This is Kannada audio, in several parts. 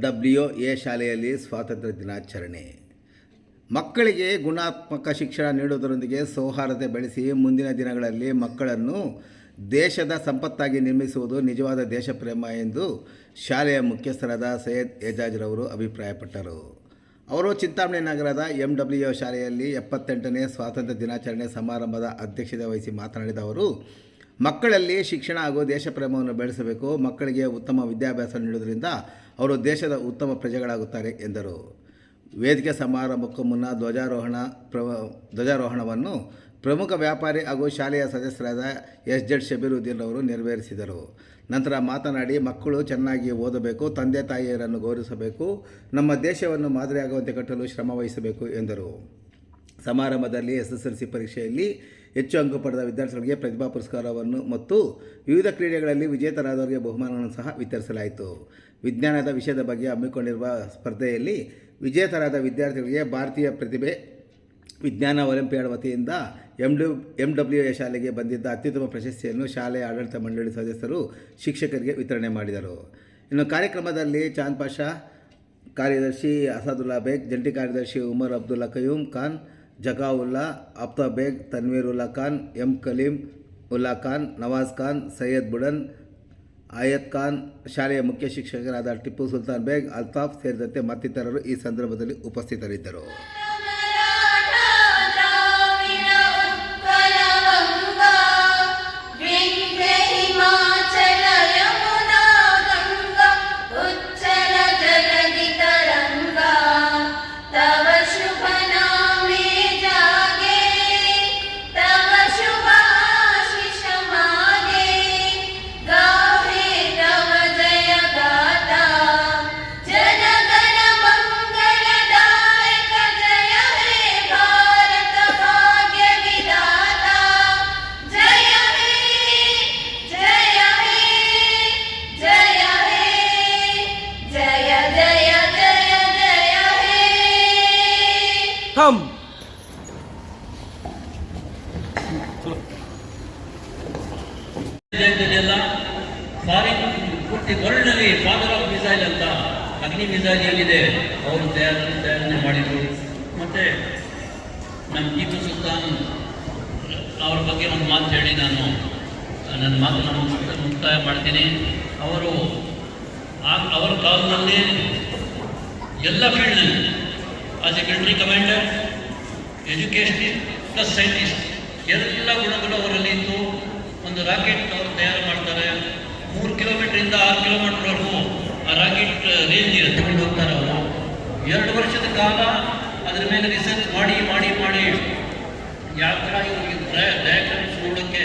ಡಬ್ಲ್ಯೂ ಎ ಶಾಲೆಯಲ್ಲಿ ಸ್ವಾತಂತ್ರ್ಯ ದಿನಾಚರಣೆ. ಮಕ್ಕಳಿಗೆ ಗುಣಾತ್ಮಕ ಶಿಕ್ಷಣ ನೀಡುವುದರೊಂದಿಗೆ ಸೌಹಾರ್ದತೆ ಬೆಳೆಸಿ ಮುಂದಿನ ದಿನಗಳಲ್ಲಿ ಮಕ್ಕಳನ್ನು ದೇಶದ ಸಂಪತ್ತಾಗಿ ನಿರ್ಮಿಸುವುದು ನಿಜವಾದ ದೇಶಪ್ರೇಮ ಎಂದು ಶಾಲೆಯ ಮುಖ್ಯಸ್ಥರಾದ ಸೈಯದ್ ಏಜಾಜ್ರವರು ಅಭಿಪ್ರಾಯಪಟ್ಟರು. ಅವರು ಚಿಂತಾಮಣಿ ನಗರದ ಎಂ ಡಬ್ಲ್ಯೂ ಶಾಲೆಯಲ್ಲಿ ಎಪ್ಪತ್ತೆಂಟನೇ ಸ್ವಾತಂತ್ರ್ಯ ದಿನಾಚರಣೆ ಸಮಾರಂಭದ ಅಧ್ಯಕ್ಷತೆ ವಹಿಸಿ ಮಾತನಾಡಿದ ಅವರು, ಮಕ್ಕಳಲ್ಲಿ ಶಿಕ್ಷಣ ಹಾಗೂ ದೇಶಪ್ರೇಮವನ್ನು ಬೆಳೆಸಬೇಕು, ಮಕ್ಕಳಿಗೆ ಉತ್ತಮ ವಿದ್ಯಾಭ್ಯಾಸ ನೀಡುವುದರಿಂದ ಅವರು ದೇಶದ ಉತ್ತಮ ಪ್ರಜೆಗಳಾಗುತ್ತಾರೆ ಎಂದರು. ವೇದಿಕೆ ಸಮಾರಂಭಕ್ಕೂ ಮುನ್ನ ಧ್ವಜಾರೋಹಣ ಪ್ರ ಧ್ವಜಾರೋಹಣವನ್ನು ಪ್ರಮುಖ ವ್ಯಾಪಾರಿ ಹಾಗೂ ಶಾಲೆಯ ಸದಸ್ಯರಾದ ಎಸ್ ಜೆಡ್ ಶಬೀರುದ್ದೀನ್ ಅವರು ನೆರವೇರಿಸಿದರು. ನಂತರ ಮಾತನಾಡಿ, ಮಕ್ಕಳು ಚೆನ್ನಾಗಿ ಓದಬೇಕು, ತಂದೆ ತಾಯಿಯರನ್ನು ಗೌರವಿಸಬೇಕು, ನಮ್ಮ ದೇಶವನ್ನು ಮಾದರಿಯಾಗುವಂತೆ ಕಟ್ಟಲು ಶ್ರಮ ವಹಿಸಬೇಕು ಎಂದರು. ಸಮಾರಂಭದಲ್ಲಿ ಎಸ್ ಎಸ್ ಎಲ್ ಸಿ ಪರೀಕ್ಷೆಯಲ್ಲಿ ಹೆಚ್ಚು ಅಂಕ ಪಡೆದ ವಿದ್ಯಾರ್ಥಿಗಳಿಗೆ ಪ್ರತಿಭಾ ಪುರಸ್ಕಾರವನ್ನು ಮತ್ತು ವಿವಿಧ ಕ್ರೀಡೆಗಳಲ್ಲಿ ವಿಜೇತರಾದವರಿಗೆ ಬಹುಮಾನವನ್ನು ಸಹ ವಿತರಿಸಲಾಯಿತು. ವಿಜ್ಞಾನದ ವಿಷಯದ ಬಗ್ಗೆ ಹಮ್ಮಿಕೊಂಡಿರುವ ಸ್ಪರ್ಧೆಯಲ್ಲಿ ವಿಜೇತರಾದ ವಿದ್ಯಾರ್ಥಿಗಳಿಗೆ ಭಾರತೀಯ ಪ್ರತಿಭೆ, ವಿಜ್ಞಾನ ಒಲಿಂಪಿಯಾಡ್ ವತಿಯಿಂದ M W M W A ಶಾಲೆಗೆ ಬಂದಿದ್ದ ಅತ್ಯುತ್ತಮ ಪ್ರಶಸ್ತಿಯನ್ನು ಶಾಲೆಯ ಆಡಳಿತ ಮಂಡಳಿ ಸದಸ್ಯರು, ಶಿಕ್ಷಕರಿಗೆ ವಿತರಣೆ ಮಾಡಿದರು. ಇನ್ನು ಕಾರ್ಯಕ್ರಮದಲ್ಲಿ ಚಾಂದ್ ಪಾಷಾ, ಕಾರ್ಯದರ್ಶಿ ಅಸಾದುಲ್ಲಾ ಬೇಗ್, ಜಂಟಿ ಕಾರ್ಯದರ್ಶಿ ಉಮರ್ ಅಬ್ದುಲ್ಲಾ ಕಯೂಮ್ ಖಾನ್, ಜಗಾವುಲ್ಲಾ ಅಫ್ತಾ ಬೇಗ್ ತನ್ವೀರ್ ಉಲ್ಲಾ ಖಾನ್, ಎಂ ಕಲೀಂ, ಉಲ್ಲಾ ಖಾನ್, ನವಾಜ್ ಖಾನ್, ಸೈಯದ್ ಬುಡನ್ ಆಯತ್ ಖಾನ್ ಶಾಲೆಯ ಮುಖ್ಯ ಶಿಕ್ಷಕರಾದ ಟಿಪ್ಪು ಸುಲ್ತಾನ್ ಬೇಗ್ ಅಲ್ತಾಫ್ ಸೇರಿದಂತೆ ಮತ್ತಿತರರು ಈ ಸಂದರ್ಭದಲ್ಲಿ ಉಪಸ್ಥಿತರಿದ್ದರು. ದೇಶದಲ್ಲೆಲ್ಲ ಫಾರಿನ್ ಪೂರ್ತಿ ವರ್ಲ್ಡ್ನಲ್ಲಿ ಫಾದರ್ ಆಫ್ ಮಿಸೈಲ್ ಅಂತ ಅಗ್ನಿ ಮಿಸೈಲ್ ಏನಿದೆ, ಅವರು ತಯಾರು ತಯಾರಣೆ ಮಾಡಿದರು. ಮತ್ತು ನಮ್ಮ ಟಿಪ್ಪು ಸುಲ್ತಾನ್ ಅವ್ರ ಬಗ್ಗೆ ಒಂದು ಮಾತು ಹೇಳಿ ನಾನು. ನನ್ನ ಮಾತು ನಮ್ಮ ಮುಕ್ತಾಯ ಮಾಡ್ತೀನಿ. ಅವರು ಆ ಅವರ ಕಾಲದಲ್ಲಿ ಎಲ್ಲ ಫೀಲ್ಡ್ನಲ್ಲಿ as a military commander educationist plus scientist ಎಲ್ಲ ಗುಣಗಳು ಅವರಲ್ಲಿ ಇತ್ತು. ಒಂದು ರಾಕೆಟ್ ಅವರು ತಯಾರು ಮಾಡ್ತಾರೆ. ಮೂರು ಕಿಲೋಮೀಟ್ರಿಂದ ಆರು ಕಿಲೋಮೀಟರ್ವರೆಗೂ ಆ ರಾಕೆಟ್ ರೇಂಜ್ ತಗೊಂಡು ಹೋಗ್ತಾರೆ ಅವರು. ಎರಡು ವರ್ಷದ ಕಾಲ ಅದರ ಮೇಲೆ ರಿಸರ್ಚ್ ಮಾಡಿ ಮಾಡಿ ಮಾಡಿ. ಯಾವ ಥರ ಇವ್ರಿಗೆ ಡಯಾಗ್ರಾಮ್ಸ್ ನೋಡೋಕ್ಕೆ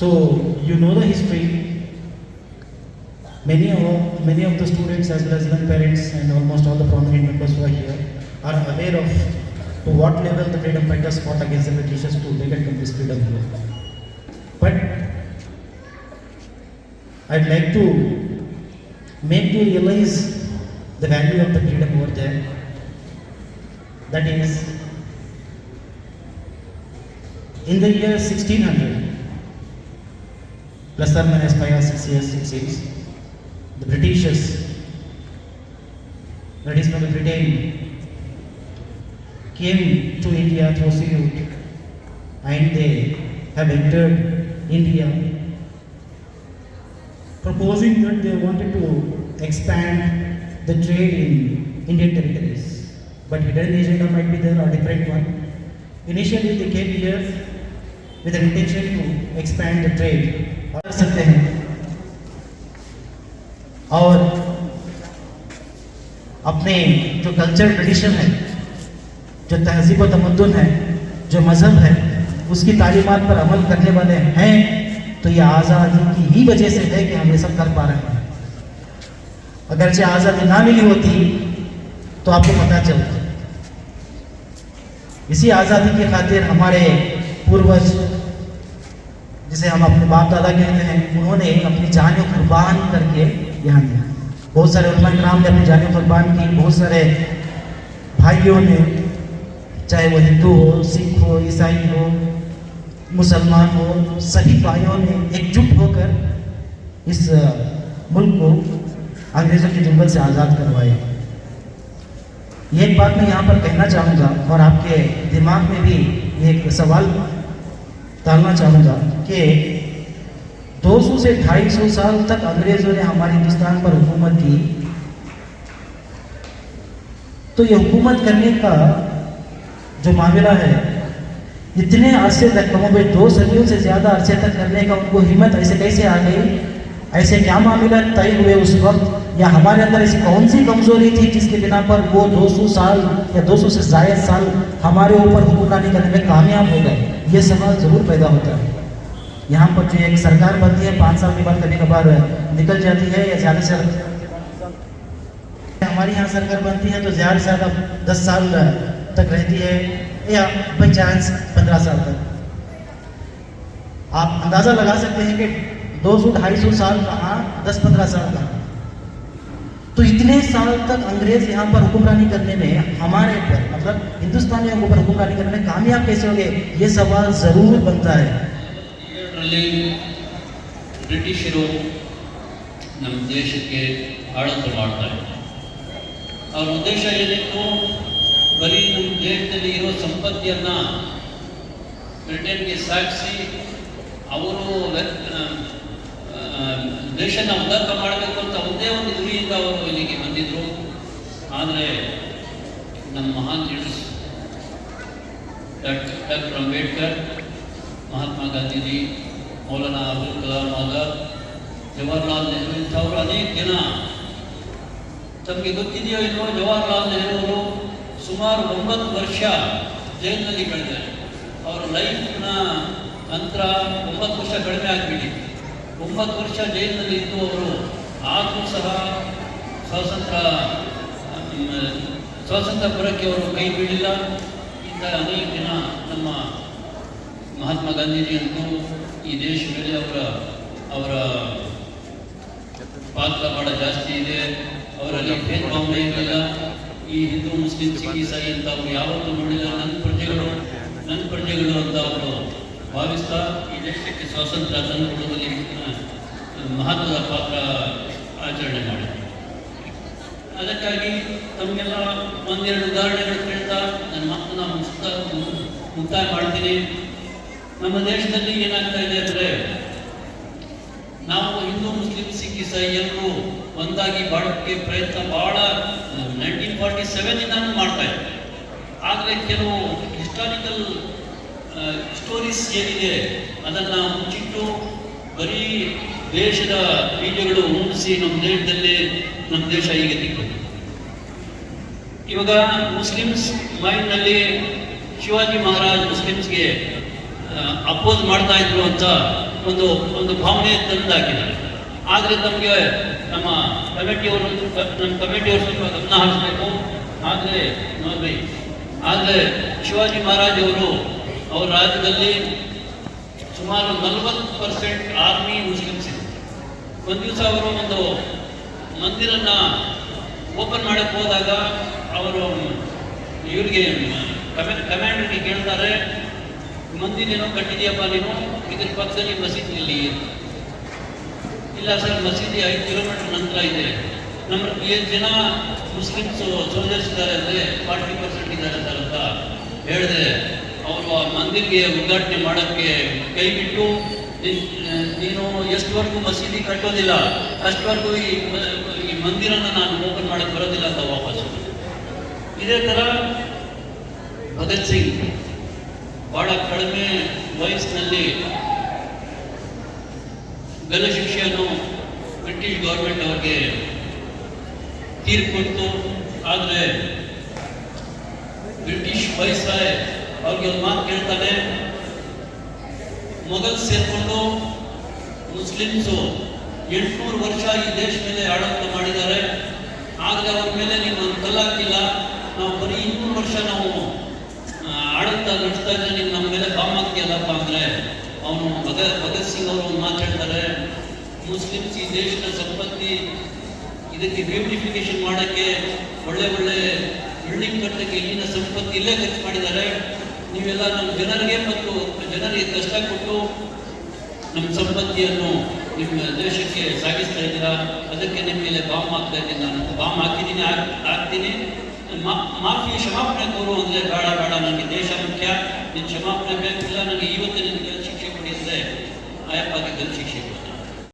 So you know the history. Many of many of the students as well as even parents and almost all the prominent members who are here are aware of to what level the freedom fighters fought against the Britishers to they get this freedom here. But I'd like to make you realize the value of the freedom over there. That is, in the year 1600, plus or minus five or six years, it seems, the Britishers, that is from Britain, came to India through sea route and they have entered India proposing that they wanted to expand the trade in Indian territories. But hidden agenda might be there or different one. Initially they came here with an intention to expand the trade. कर सकते हैं। और अपने जो कल्चर ट्रेडिशन है, जो तहजीब तमद्दन है, जो मज़हब है, उसकी तालीमात पर अमल करने वाले हैं तो ये आज़ादी की ही वजह से है कि हम ये सब कर पा रहे हैं। अगरचे आज़ादी ना मिली होती तो आपको पता चलता। इसी आज़ादी की खातिर हमारे पूर्वज जिसे हम अपने बाप दादा कहते हैं, उन्होंने अपनी जान कुर्बान करके यहाँ दिया। बहुत सारे उलमा कराम ने अपनी जान कुर्बान की। बहुत सारे भाइयों ने, चाहे वो हिंदू हो, सिख हो, ईसाई हो, मुसलमान हो, सभी भाइयों ने एकजुट होकर इस मुल्क को अंग्रेज़ों के जंगल से आज़ाद करवाए ये एक बात मैं यहाँ पर कहना चाहूँगा, और आपके दिमाग में भी एक सवाल डालना चाहूँगा। कि 200 से 250 साल तक अंग्रेज़ों ने हमारे हिंदुस्तान पर हुकूमत की। तो ये हुकूमत करने का जो मामला है, इतने अरसे तक कमो भाई, दो सदियों से ज़्यादा अरसे तक करने का उनको हिम्मत ऐसे कैसे आ गई? ऐसे क्या मामला तय हुए उस वक्त? या हमारे अंदर ऐसी कौन सी कमज़ोरी थी जिसके बिना पर वो 200 साल या 200 से जायद साल हमारे ऊपर हुक्मरानी करने में कामयाब हो गए? ये सवाल ज़रूर पैदा होता है। यहाँ पर जो एक सरकार बनती है, पाँच साल के बाद कभी कभार निकल जाती है, या ज़्यादा से हमारी यहाँ सरकार बनती है तो ज़्यादा से ज़्यादा दस साल तक रहती है, या बाई चांस पंद्रह साल तक। आप अंदाज़ा लगा सकते हैं कि दो सौ, ढाई सौ साल कहाँ, दस, पंद्रह साल कहाँ। तो इतने साल तक अंग्रेज़ यहाँ पर हुक्मरानी करने में, हमारे पर मतलब हिंदुस्तानियों के ऊपर हुक्मरानी करने में कामयाब कैसे हो गए ये सवाल ज़रूर बनता है। ಇದರಲ್ಲಿ ಬ್ರಿಟಿಷರು ನಮ್ಮ ದೇಶಕ್ಕೆ ಆಡಳಿತ ಮಾಡ್ತಾರೆ ಅವ್ರ ಉದ್ದೇಶ ಏನಿತ್ತು? ಬರೀ ನಮ್ಮ ದೇಶದಲ್ಲಿ ಇರೋ ಸಂಪತ್ತಿಯನ್ನು ಬ್ರಿಟನ್ಗೆ ಸಾಗಿಸಿ ಅವರು ದೇಶನ ಉದಾರ ಮಾಡಬೇಕು ಅಂತ ಒಂದೇ ಒಂದು ಗುರಿಯಿಂದ ಅವರು ಇಲ್ಲಿಗೆ ಬಂದಿದ್ರು. ಆದರೆ ನಮ್ಮ ಮಹಾನ್ leaders doctor doctor Ambedkar Mahatma Gandhiji, Maulana Abdul Kalam Azad Jawaharlal Nehru ಇಂಥವರು ಅನೇಕ ಜನ. ತಮಗೆ ಗೊತ್ತಿದೆಯೋ ಇಲ್ಲವೋ ಜವಾಹರ್ಲಾಲ್ ನೆಹರು ಅವರು ಸುಮಾರು ಒಂಬತ್ತು ವರ್ಷ ಜೈಲಿನಲ್ಲಿ ಕಳೆದಾರೆ ಅವರ ಲೈಫ್ನ ನಂತರ ಒಂಬತ್ತು ವರ್ಷ ಕಡಿಮೆ ಆಗಿಬಿಡಿ. ಒಂಬತ್ತು ವರ್ಷ ಜೈಲಿನಲ್ಲಿ ಇದ್ದು ಅವರು ಆದರೂ ಸಹ ಸ್ವಾತಂತ್ರ್ಯ ಸ್ವಾತಂತ್ರ್ಯ ಪುರಕ್ಕೆ ಅವರು ಕೈ ಬೀಳಿಲ್ಲ ಇಂಥ ಅನೇಕ ಜನ ನಮ್ಮ ಮಹಾತ್ಮ ಗಾಂಧೀಜಿ ಅಂತೂ ಈ ದೇಶದಲ್ಲಿ ಅವರ ಅವರ ಪಾತ್ರ ಬಹಳ ಜಾಸ್ತಿ ಇದೆ. ಅವರಲ್ಲಿ ಭೇದ ಭಾವನೆ ಇರಲಿಲ್ಲ. ಈ ಹಿಂದೂ ಮುಸ್ಲಿಂ ಸಿಖ್ ಅಂತ ಅವರು ಯಾವತ್ತೂ ನೋಡಿಲ್ಲ. ನನ್ನ ಪ್ರಜೆಗಳು ನನ್ನ ಪ್ರಜೆಗಳು ಅಂತ ಅವರು ಭಾವಿಸ್ತಾ ಈ ದೇಶಕ್ಕೆ ಸ್ವಾತಂತ್ರ್ಯ ತಂದುಕೊಡುವಲ್ಲಿ ಆ, ಮಹತ್ವದ ಪಾತ್ರ ಆಚರಣೆ ಮಾಡಿದೆ ಅದಕ್ಕಾಗಿ ತಮಗೆಲ್ಲ ಒಂದೆರಡು ಉದಾಹರಣೆಗಳು ಕೇಳ್ತಾ ನನ್ನ ಮಾತನ್ನ ಮುಕ್ತ ಮುಕ್ತಾಯ ಮಾಡ್ತೀನಿ. ನಮ್ಮ ದೇಶದಲ್ಲಿ ಏನಾಗ್ತಾ ಇದೆ ಅಂದ್ರೆ, ನಾವು ಹಿಂದೂ, ಮುಸ್ಲಿಂ, ಸಿಖ್, ಇಸಾಯಿ ಒಂದಾಗಿ ಬಾಳೋಕ್ಕೆ ಪ್ರಯತ್ನ ಬಹಳ ನೈನ್ಟೀನ್ ಫಾರ್ಟಿ ಸೆವೆನಿಂದ ಮಾಡ್ತಾ ಇದ್ದೆ ಆದರೆ ಕೆಲವು ಹಿಸ್ಟಾರಿಕಲ್ ಸ್ಟೋರೀಸ್ ಏನಿದೆ, ಅದನ್ನ ಮುಚ್ಚಿಟ್ಟು ಬರೀ ದೇಶದ ಬೀಜಗಳು ಉಣಿಸಿ ನಮ್ಮ ದೇಶದಲ್ಲಿ ನಮ್ಮ ದೇಶ ಹೀಗೆ ತಿಕ್ಕಿದೆ ಇವಾಗ ಮುಸ್ಲಿಮ್ಸ್ ಮೈಂಡ್ನಲ್ಲಿ ಶಿವಾಜಿ ಮಹಾರಾಜ್ ಮುಸ್ಲಿಮ್ಸ್ಗೆ ಅಪೋಸ್ ಮಾಡ್ತಾ ಇದ್ರು ಅಂತ ಒಂದು ಒಂದು ಭಾವನೆ ತಂದಾಕಿದ್ದಾರೆ ಆದರೆ ನಮಗೆ ನಮ್ಮ ಕಮಿಟಿಯವರು ನಮ್ಮ ಕಮಿಟಿಯವರು ಸ್ವಲ್ಪ ಗಮನ ಹರಿಸಬೇಕು. ಆದರೆ ನೋಡಿ ಆದರೆ ಶಿವಾಜಿ ಮಹಾರಾಜ್ ಅವರು ಅವರ ರಾಜ್ಯದಲ್ಲಿ ಸುಮಾರು ನಲವತ್ತು ಪರ್ಸೆಂಟ್ ಆರ್ಮಿ ಮುಸ್ಲಿಮ್ಸ್ ಇದೆ ಒಂದು ದಿವಸ ಅವರು ಒಂದು ಮಂದಿರನ್ನ ಓಪನ್ ಮಾಡಕ್ಕೆ ಹೋದಾಗ ಅವರು ಇವ್ರಿಗೆ ಕಮಾಂಡರ್ಗೆ ಕೇಳ್ತಾರೆ ಮಂದಿರೇನೋ ಕಟ್ಟಿದೆಯಪ್ಪ ನೀನು? ಇದ್ರ ಪಕ್ಕದಲ್ಲಿ ಮಸೀದಿ ಇಲ್ಲಿ. ಇಲ್ಲ ಸರ್, ಮಸೀದಿ ಐದು ಕಿಲೋಮೀಟರ್ ನಂತರ ಇದೆ. ನಮ್ಮ ಏಳು ಜನ ಮುಸ್ಲಿಮ್ಸ್ ಸೋಲ್ಜರ್ಸ್ ಇದ್ದಾರೆ ಅಂದರೆ ಫಾರ್ಟಿ ಪರ್ಸೆಂಟ್ ಇದ್ದಾರೆ ಸರ್ ಅಂತ ಹೇಳಿದೆ ಅವರು ಆ ಮಂದಿರ್ಗೆ ಉದ್ಘಾಟನೆ ಮಾಡೋಕ್ಕೆ ಕೈ ಬಿಟ್ಟು ನೀನು ಎಷ್ಟುವರೆಗೂ ಮಸೀದಿ ಕಟ್ಟೋದಿಲ್ಲ, ಅಷ್ಟವರೆಗೂ ಈ ಈ ಮಂದಿರನ ನಾನು ಓಪನ್ ಮಾಡಕ್ಕೆ ಬರೋದಿಲ್ಲ ಅಂತ ವಾಪಸ್ ಇದೇ ಥರ ಭಗತ್ ಸಿಂಗ್. ಬಹಳ ಕಡಿಮೆ ವಯಸ್ಸಿನಲ್ಲಿ ಗಲ್ಲ ಶಿಕ್ಷೆಯನ್ನು ಬ್ರಿಟಿಷ್ ಗೌರ್ಮೆಂಟ್ ಅವ್ರಿಗೆ ತೀರ್ಪು ಕೊಡ್ತು ಆದರೆ ಬ್ರಿಟಿಷ್ ವಯಸ್ಸಾಯ್ ಅವ್ರಿಗೆ ಒಂದು ಮಾತು ಕೇಳ್ತಾನೆ, ಮೊಘಲ್ ಸೇರ್ಕೊಂಡು ಮುಸ್ಲಿಮ್ಸು ಎಂಟುನೂರು ವರ್ಷ ಈ ದೇಶ ಮೇಲೆ ಆಡಳಿತ ಮಾಡಿದ್ದಾರೆ. ಆದರೆ ಅವ್ರ ಮೇಲೆ ನೀವು ಒಂದು ಕಲ್ಲಾಕಿಲ್ಲ ನಾವು ಬರೀ ಇನ್ನೂರು ವರ್ಷ ನಾವು ಆ, ನಡ್ತಾ ಇದ್ರೆ ನೀವು ನಮ್ಮ ಮೇಲೆ ಬಾಂಬ್ ಹಾಕ್ತಿಯಲ್ಲಪ್ಪ ಅಂದರೆ? ಅವನು ಭಗತ್ ಭಗತ್ ಸಿಂಗ್ ಅವರು ಮಾತಾಡ್ತಾರೆ ಮಾತು ಮುಸ್ಲಿಮ್ಸ್ ಈ ದೇಶದ ಸಂಪತ್ತಿ ಇದಕ್ಕೆ ಬ್ಯೂಟಿಫಿಕೇಶನ್ ಮಾಡೋಕ್ಕೆ ಒಳ್ಳೆ ಒಳ್ಳೆ ಬಿಲ್ಡಿಂಗ್ ಕಟ್ಟಕ್ಕೆ ಇಲ್ಲಿನ ಸಂಪತ್ತಿ ಇಲ್ಲೇ ಖರ್ಚು ಮಾಡಿದ್ದಾರೆ. ನೀವೆಲ್ಲ ನಮ್ಮ ಜನರಿಗೆ ಮತ್ತು ಜನರಿಗೆ ಕಷ್ಟ ಕೊಟ್ಟು ನಮ್ಮ ಸಂಪತ್ತಿಯನ್ನು ನಿಮ್ಮ ದೇಶಕ್ಕೆ ಸಾಗಿಸ್ತಾ ಇದ್ದೀರಾ? ಅದಕ್ಕೆ ನಿಮ್ಮ ಮೇಲೆ ಬಾಂಬ್ ಹಾಕ್ತಾ ಇದ್ದೀನಿ ನಾನು. ಬಾಂಬ್ ಹಾಕಿದ್ದೀನಿ ಹಾಕ್- ಹಾಕ್ತೀನಿ. ಮಾಫಿ ಕ್ಷಮಾಪಣೆ ಕೋರು ಅಂದರೆ ಬೇಡ ಬೇಡ ನನಗೆ ದೇಶ ಮುಖ್ಯ ನಿನ್ನ ಕ್ಷಮಾಪಣೆ ಬೇಕಿಲ್ಲ ನನಗೆ ಇವತ್ತು ನಿನ್ನ ಗಲ್ ಶಿಕ್ಷೆ ಕೊಡಿಸಿದೆ ಆಯಪ್ಪಗೆ ಶಿಕ್ಷೆ